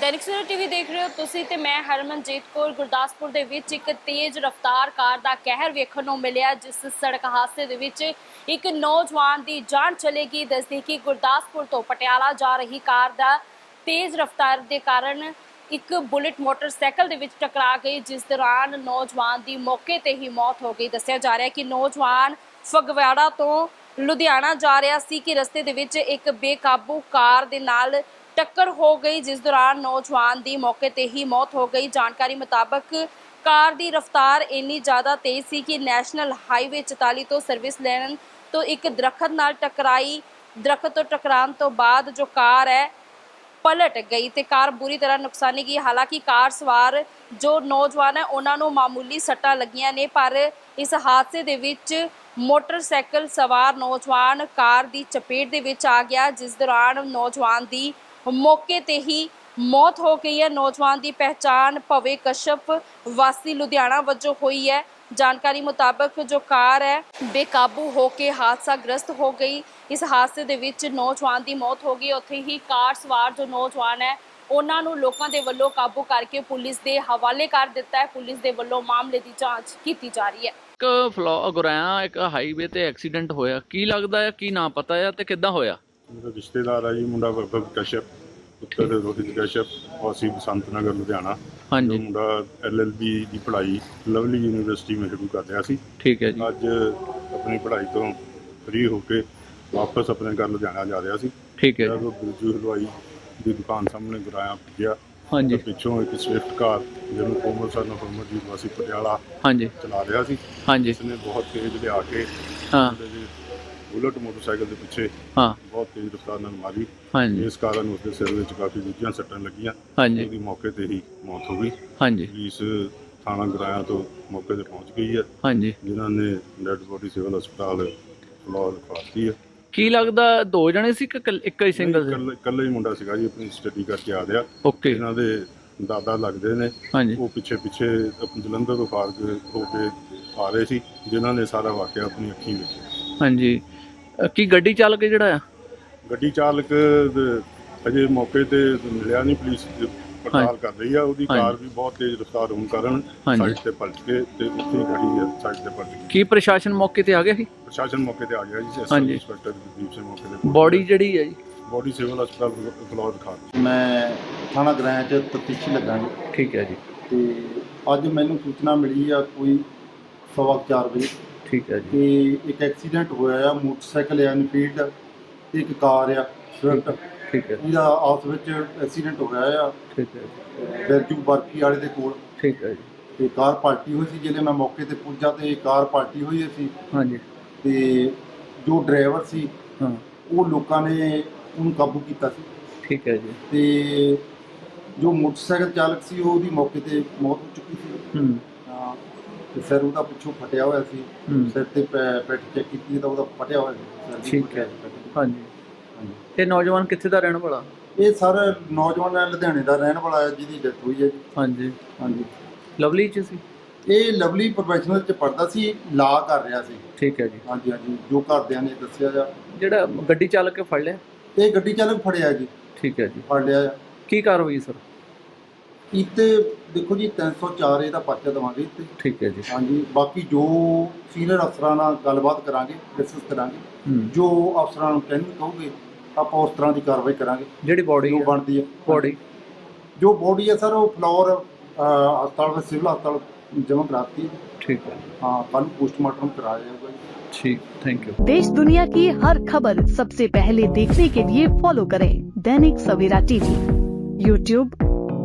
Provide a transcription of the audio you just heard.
Dainik Savera TV ਦੇਖ ਰਹੇ ਹੋ ਤੁਸੀਂ ਤੇ ਮੈਂ ਹਰਮਨਜੀਤ ਕੌਰ, ਗੁਰਦਾਸਪੁਰ ਦੇ ਵਿੱਚ ਇੱਕ ਤੇਜ਼ ਰਫ਼ਤਾਰ ਕਾਰ ਦਾ ਕਹਿਰ ਵੇਖਣ ਨੂੰ ਮਿਲਿਆ, ਜਿਸ ਸੜਕ ਹਾਦਸੇ ਦੇ ਵਿੱਚ ਇੱਕ ਨੌਜਵਾਨ ਦੀ ਜਾਨ ਚਲੇਗੀ। ਦੱਸਦੀ ਕਿ ਗੁਰਦਾਸਪੁਰ ਤੋਂ ਪਟਿਆਲਾ ਜਾ ਰਹੀ ਕਾਰ ਦਾ ਤੇਜ਼ ਰਫ਼ਤਾਰ ਦੇ ਕਾਰਨ ਇੱਕ ਬੁਲਟ ਮੋਟਰਸਾਈਕਲ ਦੇ ਵਿੱਚ ਟਕਰਾ ਗਈ, ਜਿਸ ਦੌਰਾਨ ਨੌਜਵਾਨ ਦੀ ਮੌਕੇ ਤੇ ਹੀ ਮੌਤ ਹੋ ਗਈ। ਦੱਸਿਆ ਜਾ ਰਿਹਾ ਹੈ ਕਿ ਨੌਜਵਾਨ ਫਗਵਾੜਾ ਤੋਂ ਲੁਧਿਆਣਾ ਜਾ ਰਿਹਾ ਸੀ ਕਿ ਰਸਤੇ ਦੇ ਵਿੱਚ ਇੱਕ ਬੇਕਾਬੂ ਕਾਰ ਦੇ ਨਾਲ ਟੱਕਰ ਹੋ ਗਈ, ਜਿਸ ਦੌਰਾਨ ਨੌਜਵਾਨ ਦੀ ਮੌਕੇ ਤੇ ਹੀ ਮੌਤ ਹੋ ਗਈ। ਜਾਣਕਾਰੀ ਮੁਤਾਬਕ ਕਾਰ ਦੀ ਰਫ਼ਤਾਰ ਇੰਨੀ ਜ਼ਿਆਦਾ ਤੇਜ਼ ਸੀ ਕਿ ਨੈਸ਼ਨਲ ਹਾਈਵੇ 44 ਤੋਂ ਸਰਵਿਸ ਲੈਣ ਤੋਂ ਇੱਕ ਦਰਖਤ ਨਾਲ ਟਕਰਾਈ। ਦਰਖਤ ਤੋਂ ਟਕਰਾਉਣ ਤੋਂ ਬਾਅਦ ਜੋ ਕਾਰ ਹੈ, ਪਲਟ ਗਈ ਤੇ ਕਾਰ ਬੁਰੀ ਤਰ੍ਹਾਂ ਨੁਕਸਾਨੀ ਗਈ। ਹਾਲਾਂਕਿ ਕਾਰ ਸਵਾਰ ਜੋ ਨੌਜਵਾਨ ਹੈ, ਉਹਨਾਂ ਨੂੰ ਮਾਮੂਲੀ ਸੱਟਾਂ ਲੱਗੀਆਂ ਨੇ, ਪਰ ਇਸ ਹਾਦਸੇ ਦੇ ਵਿੱਚ ਮੋਟਰਸਾਈਕਲ ਸਵਾਰ ਨੌਜਵਾਨ ਕਾਰ ਦੀ ਚਪੇਟ ਦੇ ਵਿੱਚ ਆ ਗਿਆ, ਜਿਸ ਦੌਰਾਨ ਨੌਜਵਾਨ ਦੀ ਮੌਕੇ ਤੇ ਹੀ ਮੌਤ ਹੋ ਗਈ ਹੈ। ਨੌਜਵਾਨ ਦੀ ਪਹਿਚਾਣ ਭਵੇ ਕਸ਼ਪ ਵਾਸੀ ਲੁਧਿਆਣਾ ਵਜੋਂ ਹੋਈ ਹੈ। ਜਾਣਕਾਰੀ ਮੁਤਾਬਕ ਜੋ ਕਾਰ ਹੈ, ਬੇਕਾਬੂ ਹੋ ਕੇ ਹਾਦਸਾਗ੍ਰਸਤ ਹੋ ਗਈ। ਇਸ ਹਾਦਸੇ ਦੇ ਵਿੱਚ ਨੌਜਵਾਨ ਦੀ ਮੌਤ ਹੋ ਗਈ। ਉੱਥੇ ਹੀ ਕਾਰ ਸਵਾਰ ਜੋ ਨੌਜਵਾਨ ਹੈ, ਉਹਨਾਂ ਨੂੰ ਲੋਕਾਂ ਦੇ ਵੱਲੋਂ ਕਾਬੂ ਕਰਕੇ ਪੁਲਿਸ ਦੇ ਹਵਾਲੇ ਕਰ ਦਿੱਤਾ ਹੈ। ਪੁਲਿਸ ਦੇ ਵੱਲੋਂ ਮਾਮਲੇ ਦੀ ਜਾਂਚ ਕੀਤੀ ਜਾ ਰਹੀ ਹੈ। ਇੱਕ ਫਲੋ ਗੁਰਾਇਆ ਇੱਕ ਹਾਈਵੇ ਤੇ ਐਕਸੀਡੈਂਟ ਹੋਇਆ। ਕੀ ਲੱਗਦਾ ਹੈ, ਕੀ ਨਾ ਪਤਾ ਹੈ ਤੇ ਕਿੱਦਾਂ ਹੋਇਆ? ਮੇਰਾ ਰਿਸ਼ਤੇਦਾਰ ਆ ਜੀ ਮੁੰਡਾ ਵੈਭਵ ਕਸ਼ਪ ਪੁੱਤਰ ਰੋਹਿਤ ਕਸ਼ਪ ਵਾਸੀ ਬਸੰਤ ਨਗਰ ਲੁਧਿਆਣਾ। ਜੋ ਹਾਂਜੀ ਮੁੰਡਾ ਐਲਐਲਬੀ ਦੀ ਪੜ੍ਹਾਈ ਲਵਲੀ ਯੂਨੀਵਰਸਿਟੀ ਵਿੱਚ ਸ਼ੁਰੂ ਕਰ ਰਿਹਾ ਸੀ। ਠੀਕ ਹੈ ਜੀ। ਅੱਜ ਆਪਣੀ ਪੜ੍ਹਾਈ ਤੋਂ ਫ੍ਰੀ ਹੋ ਕੇ ਵਾਪਸ ਆਪਣੇ ਘਰ ਲੁਧਿਆਣਾ ਜਾ ਰਿਹਾ ਸੀ। ਠੀਕ ਹੈ ਜੀ। ਜਦੋਂ ਬਿਰਜੂ ਹਲਵਾਈ ਦੀ ਦੁਕਾਨ ਸਾਹਮਣੇ ਗੁਰਾਇਆ ਪੁੱਜਿਆ। ਹਾਂਜੀ। ਪਿੱਛੋਂ ਇੱਕ ਸਵਿਫਟ ਕਾਰ ਜਿਹਨੂੰ ਕੋਮਲ ਸਰ ਨਫਰਮਰ ਦੀ ਵਾਸੀ ਪਟਿਆਲਾ ਹਾਂਜੀ। ਚਲਾ ਰਿਹਾ ਸੀ। ਹਾਂਜੀ। ਇਸ ਨੇ ਬਹੁਤ ਤੇਜ਼ ਲਿਆ ਕੇ ਹਾਂ। ਉਹਦੇ ਜੀ ਬੁਲਟ ਮੋਟਰਸਾਈਕਲ ਦੇ ਪਿੱਛੇ ਹਾਂ। ਬਹੁਤ ਤੇਜ਼ ਰਫ਼ਤਾਰ ਨਾਲ ਮਾਰੀ। ਹਾਂਜੀ। ਇਸ ਕਾਰਨ ਉਸਦੇ ਸਿਰ ਵਿੱਚ ਕਾਫੀ ਗੁੱਝੀਆਂ ਸੱਟਾਂ ਲੱਗੀਆਂ। ਹਾਂਜੀ। ਉਹਦੀ ਮੌਕੇ ਤੇ ਹੀ ਮੌਤ ਹੋ ਗਈ। ਹਾਂਜੀ। ਪੁਲਿਸ ਥਾਣਾ ਗਰਾਇਆ ਤੋਂ ਮੌਕੇ ਤੇ ਪਹੁੰਚ ਗਈ ਹੈ। ਹਾਂਜੀ। ਜਿਨ੍ਹਾਂ ਨੇ ਡੈੱਡ ਬੋਡੀ ਸਿਵਲ ਹਸਪਤਾਲ ਫਲੋਰ ਰਖਵਾਤੀ ਹੈ। ਕੀ ਲੱਗਦਾ ਦੋ ਜਣੇ ਸੀ ਕਿ ਇਕੱਲ- ਇੱਕ ਹੀ ਸਿੰਗਲ ਸੀ? ਇਕੱਲਾ ਇਕੱਲਾ ਹੀ ਮੁੰਡਾ ਸੀਗਾ ਜੀ ਆਪਣੀ ਸਟੱਡੀ ਕਰਕੇ ਆ ਰਿਹਾ। ਓਕੇ ਇਹਨਾਂ ਦੇ ਦਾਦਾ ਲੱਗਦੇ ਨੇ। ਹਾਂਜੀ। ਉਹ ਪਿੱਛੇ ਪਿੱਛੇ ਆਪਣੇ ਜਲੰਧਰ ਤੋਂ ਫਾਰਗ ਹੋ ਕੇ ਆ ਰਹੇ ਸੀ ਜਿਨ੍ਹਾਂ ਨੇ ਸਾਰਾ ਵਾਕਿਆ ਆਪਣੀ ਅੱਖੀਂ ਵੇਖਿਆ। ਹਾਂਜੀ। ਅ, ਕੀ ਗੱਡੀ ਚੱਲ ਕੇ ਜਿਹੜਾ ਆ? ਗੱਡੀ ਚਾਲਕ ਦੇ ਅਜੇ ਮੌਕੇ ਤੇ ਮਿਲਿਆ ਨਹੀਂ ਪੁਲਿਸ ਪੜਤਾਲ ਕਰ ਰਹੀ ਆ ਉਹਦੀ ਹਾਂਜੀ। ਕਾਰ ਵੀ ਬਹੁਤ ਤੇਜ਼ ਰਫ਼ਤਾਰ ਹੋਣ ਕਾਰਨ ਹਾਂਜੀ। ਸਾਈਡ ਤੇ ਪਲਟ ਕੇ ਤੇ ਉੱਥੇ ਹੀ ਖੜੀ ਹੈ ਸਾਈਡ ਤੇ ਪਲਟ ਗਈ ਕੀ ਪ੍ਰਸ਼ਾਸਨ ਮੌਕੇ ਤੇ ਆ ਗਿਆ ਸੀ? ਪ੍ਰਸ਼ਾਸਨ ਮੌਕੇ ਤੇ ਆ ਗਿਆ ਜੀ ਹਾਂਜੀ। ਇੰਸਪੈਕਟਰ ਦੀਪ ਸਿੰਘ ਮੌਕੇ ਤੇ। ਬੋਡੀ ਜਿਹੜੀ ਹੈ ਜੀ? ਬੋਡੀ ਸਿਵਲ ਹਸਪਤਾਲ ਫਲੋਰ ਦਿਖਾ ਦਿੱਤੀ। ਮੈਂ ਥਾਣਾ ਗ੍ਰਾਂ ਚ ਤਫਤੀਸ਼ੀ ਲੱਗਾ ਜੀ ਠੀਕ ਹੈ ਜੀ। ਤੇ ਅੱਜ ਮੈਨੂੰ ਸੂਚਨਾ ਮਿਲੀ ਆ ਕੋਈ ਸਵਾ ਕੁ ਚਾਰ ਵਜੇ। ਠੀਕ ਹੈ ਜੀ। ਕਿ ਇੱਕ ਐਕਸੀਡੈਂਟ ਹੋਇਆ ਆ ਮੋਟਰਸਾਈਕਲ ਆ ਇਨਫੀਲਡ ਤੇ ਇੱਕ ਕਾਰ ਆ ਸਵਿਫਟ ਠੀਕ ਹੈ ਇਹਦਾ ਆਪਸ ਵਿੱਚ ਐਕਸੀਡੈਂਟ ਹੋਇਆ ਆ। ਠੀਕ ਹੈ ਜੀ, ਬਿਰਜੂ ਬਰਫੀ ਵਾਲੇ ਦੇ ਕੋਲ। ਠੀਕ ਹੈ ਜੀ। ਤੇ ਕਾਰ ਪਲਟੀ ਹੋਈ ਸੀ ਜਦੋਂ ਮੈਂ ਮੌਕੇ ਤੇ ਪੁੱਜਾ ਤੇ ਕਾਰ ਪਲਟੀ ਹੋਈ ਸੀ। ਹਾਂਜੀ। ਤੇ ਜੋ ਡਰਾਈਵਰ ਸੀ ਹਾਂ। ਉਹ ਲੋਕਾਂ ਨੇ ਉਹਨੂੰ ਕਾਬੂ ਕੀਤਾ ਸੀ। ਠੀਕ ਹੈ ਜੀ। ਤੇ ਜੋ ਮੋਟਰਸਾਈਕਲ ਚਾਲਕ ਸੀ ਉਹਦੀ ਮੌਕੇ ਤੇ ਮੌਤ ਹੋ ਚੁੱਕੀ ਸੀ। ਹਾਂ, ਤੇ ਸਿਰ ਉਹਦਾ ਪਿੱਛੋਂ ਫਟਿਆ ਹੋਇਆ ਸੀ। ਹੂੰ। ਸਿਰ ਤੇ ਪੈ- ਪਿੱਠ ਚੈੱਕ ਕੀਤੀ ਤਾਂ ਉਹਦਾ ਫਟਿਆ ਹੋਇਆ ਸੀ। ਸਿਰ ਠੀਕ ਫਟਿਆ ਹੈ। ਸੀ। ਪਿੱਠ। ਹਾਂਜੀ। ਹਾਂਜੀ। ਇਹ ਨੌਜਵਾਨ ਕਿੱਥੇ ਦਾ ਰਹਿਣ ਵਾਲਾ? ਇਹ ਸਰ ਨੌਜਵਾਨ ਹੈ, ਲੁਧਿਆਣੇ ਦਾ ਰਹਿਣ ਵਾਲਾ ਹੈ ਜਿਹਦੀ ਡੈਥ ਹੋਈ ਹੈ ਜੀ। ਹਾਂਜੀ। ਹਾਂਜੀ। ਲਵਲੀ ਚ ਸੀ? ਇਹ ਲਵਲੀ ਪ੍ਰੋਫੈਸ਼ਨਲ ਚ ਪੜਦਾ ਸੀ ਲਾ ਕਰ ਰਿਹਾ ਸੀ। ਠੀਕ ਹੈ ਜੀ। ਹਾਂਜੀ ਹਾਂਜੀ। ਜੋ ਘਰਦਿਆਂ ਨੇ ਦੱਸਿਆ ਜਾ ਜਿਹੜਾ ਗੱਡੀ ਚਾਲਕ ਕੇ ਫੜ ਲਿਆ? ਇਹ ਗੱਡੀ ਚਾਲਕ ਫੜਿਆ ਜੀ। ਠੀਕ ਹੈ ਜੀ। ਫੜ ਲਿਆ ਕੀ ਕਾਰਵਾਈ ਸਰ? ਇੱਥੇ ਦੇਖੋ ਜੀ 304 ਇਹਦਾ ਪਰਚਾ ਦੇਵਾਂਗੇ ਇੱਥੇ ਠੀਕ ਹੈ ਜੀ ਹਾਂਜੀ ਬਾਕੀ ਜੋ ਸੀਨੀਅਰ ਅਫਸਰਾਂ ਨਾਲ ਗੱਲਬਾਤ ਕਰਾਂਗੇ ਡਿਸਕਸ ਕਰਾਂਗੇ ਹੂੰ ਜੋ ਅਫਸਰਾਂ ਨੂੰ ਕਹਿਣ ਕਹੋਗੇ ਆਪਾਂ ਉਸ ਤਰ੍ਹਾਂ ਦੀ ਕਾਰਵਾਈ ਕਰਾਂਗੇ ਜਿਹੜੀ ਬੋਡੀ ਜੋ ਬਣਦੀ ਹੈ ਬੋਡੀ ਜੋ ਬੋਡੀ ਹੈ ਸਰ ਉਹ ਫਲੋਰ ਅਹ, ਹਸਪਤਾਲ ਵਿੱਚ ਸਿਵਲ ਹਸਪਤਾਲ ਜਮ੍ਹਾਂ ਕਰਾਤੀ ਹੈ। ਠੀਕ ਹੈ ਹਾਂ ਕੱਲ पोस्टमार्टम कराया जाएगा जी। ਠੀਕ ਥੈਂਕ ਯੂ देश दुनिया की हर खबर सबसे पहले देखने के लिए फॉलो करें दैनिक सवेरा टीवी यूट्यूब